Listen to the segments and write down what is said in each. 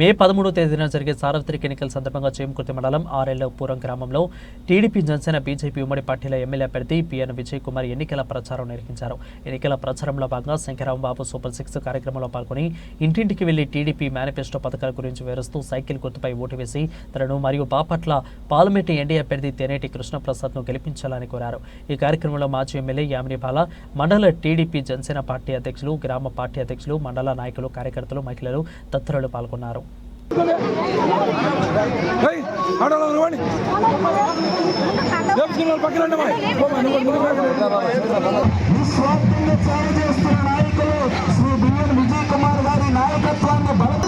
మే పదమూడో తేదీన జరిగే సార్వత్రిక ఎన్నికల సందర్భంగా చేమకుర్తి మండలం ఆర్ఎల్పురం గ్రామంలో టీడీపీ జనసేన బీజేపీ ఉమ్మడి పార్టీల ఎమ్మెల్యే అభ్యర్థి పిఎన్ విజయ్ కుమార్ ఎన్నికల ప్రచారం నిర్వహించారు. ఎన్నికల ప్రచారంలో భాగంగా శంకరాంబాబు బాబు సూపర్ సిక్స్ కార్యక్రమంలో పాల్గొని ఇంటింటికి వెళ్ళి టీడీపీ మేనిఫెస్టో పథకాల గురించి వివరిస్తూ సైకిల్ గుర్తుపై ఓటు వేసి తనను మరియు బాపట్ల పార్లమెంటు ఎన్డీ అభ్యర్థి తెనేటి కృష్ణప్రసాద్ను గెలిపించాలని కోరారు. ఈ కార్యక్రమంలో మాజీ ఎమ్మెల్యే యామిని బాల మండల టీడీపీ జనసేన పార్టీ అధ్యక్షులు గ్రామ పార్టీ అధ్యక్షులు మండల నాయకులు కార్యకర్తలు మహిళలు తదితరులు పాల్గొన్నారు. ఏయ్, ఆటోలో పక్కన విజయ్ కుమార్ గారి నాయకత్వాన్ని బలవు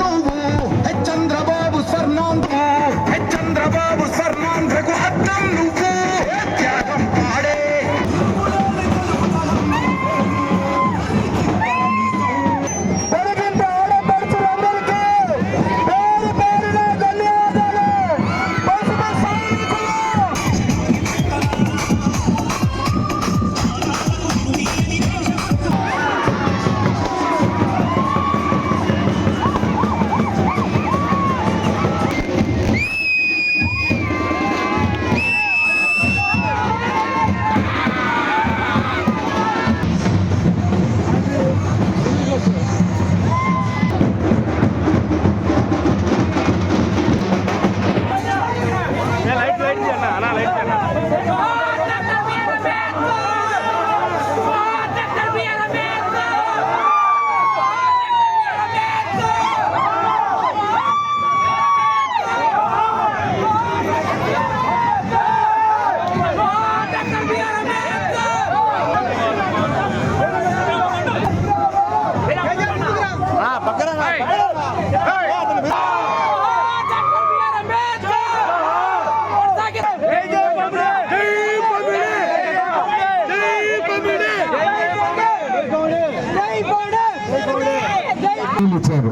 ఇచ్చారు.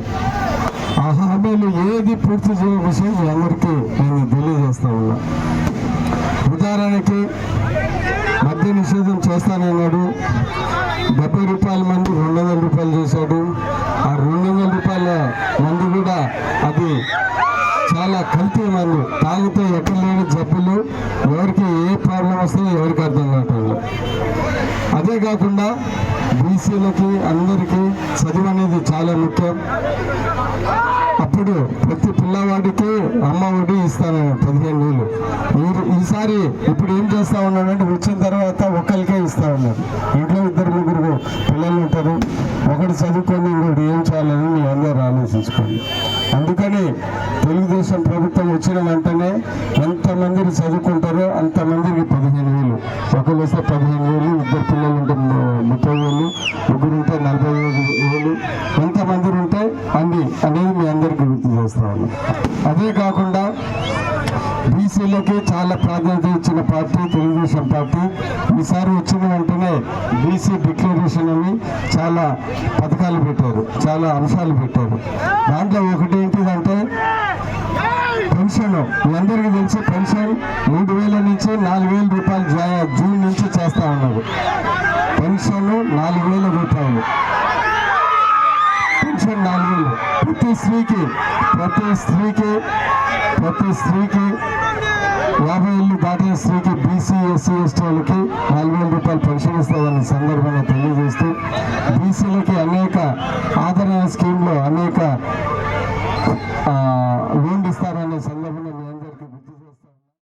ఆ హామీలు ఏది పూర్తి చేయని విషయం మీ అందరికీ నేను తెలియజేస్తా ఉన్నా. ఉదాహరణకి మద్య నిషేధం చేస్తానన్నాడు. డెబ్బై రూపాయల మంది రెండు వందల రూపాయలు చేశాడు. ఆ రెండు వందల రూపాయల మంది కూడా అది చాలా కల్తీ మందు. తాగితే ఎక్కడ లేని జబ్బులు ఎవరికి ఏ ప్రాబ్లం వస్తుందో ఎవరికి అర్థం కాదు అదే కాకుండా బీసీలకి అందరికీ చదువు అనేది చాలా ముఖ్యం. అప్పుడు ప్రతి పిల్లవాడికి అమ్మ ఒడి ఇస్తాను పదిహేను వేలు. ఈసారి ఇప్పుడు ఏం ఉన్నాను అంటే వచ్చిన తర్వాత ఒకరికే ఇస్తా ఉన్నాడు. ఇంట్లో ఇద్దరు ముగ్గురు పిల్లలు ఉంటారు. ఒకటి చదువుకొని ఇంకోటి ఏం చేయాలని మీ అందరూ ఆలోచించుకోండి. అందుకని తెలుగుదేశం ప్రభుత్వం వచ్చిన వెంటనే ఎంతమందిని చదువుకుంటారో అంతమందికి పదిహేను వేలు. ఒకరు వస్తే పదిహేను వేలు ఇద్దరు పిల్లలు ఉంటే ముప్పై వేలు ముగ్గురు ఉంటే నలభై వేలు ఎంతమంది ఉంటే అన్ని అనేది మీ అందరికీ గుర్తు చేస్తా ఉన్నాం బీసీలకి చాలా ప్రాధాన్యత ఇచ్చిన పార్టీ తెలుగుదేశం పార్టీ. ఈసారి వచ్చిన వెంటనే బీసీ డిక్లరేషన్ అని చాలా పథకాలు పెట్టారు చాలా అంశాలు పెట్టారు. దాంట్లో ఒకటి ఏంటిదంటే పెన్షన్. మీ అందరికీ తెలిసి పెన్షన్ మూడు వేల నుంచి నాలుగు వేల రూపాయలు జూన్ నుంచి చేస్తా ఉన్నారు. పెన్షన్ నాలుగు వేల రూపాయలు. పెన్షన్ నాలుగు వేలు. ప్రతి స్త్రీకి ప్రతి స్త్రీకి ప్రతి స్త్రీకి యాభై ఏళ్ళు దాటిన స్త్రీకి బీసీ ఎస్సీ ఎస్టీ వాళ్ళకి నాలుగు వేల రూపాయలు పెన్షన్ ఇస్తామని సందర్భంగా తెలియజేస్తూ బీసీలకి అనేక ఆదరణ స్కీమ్లో అనేక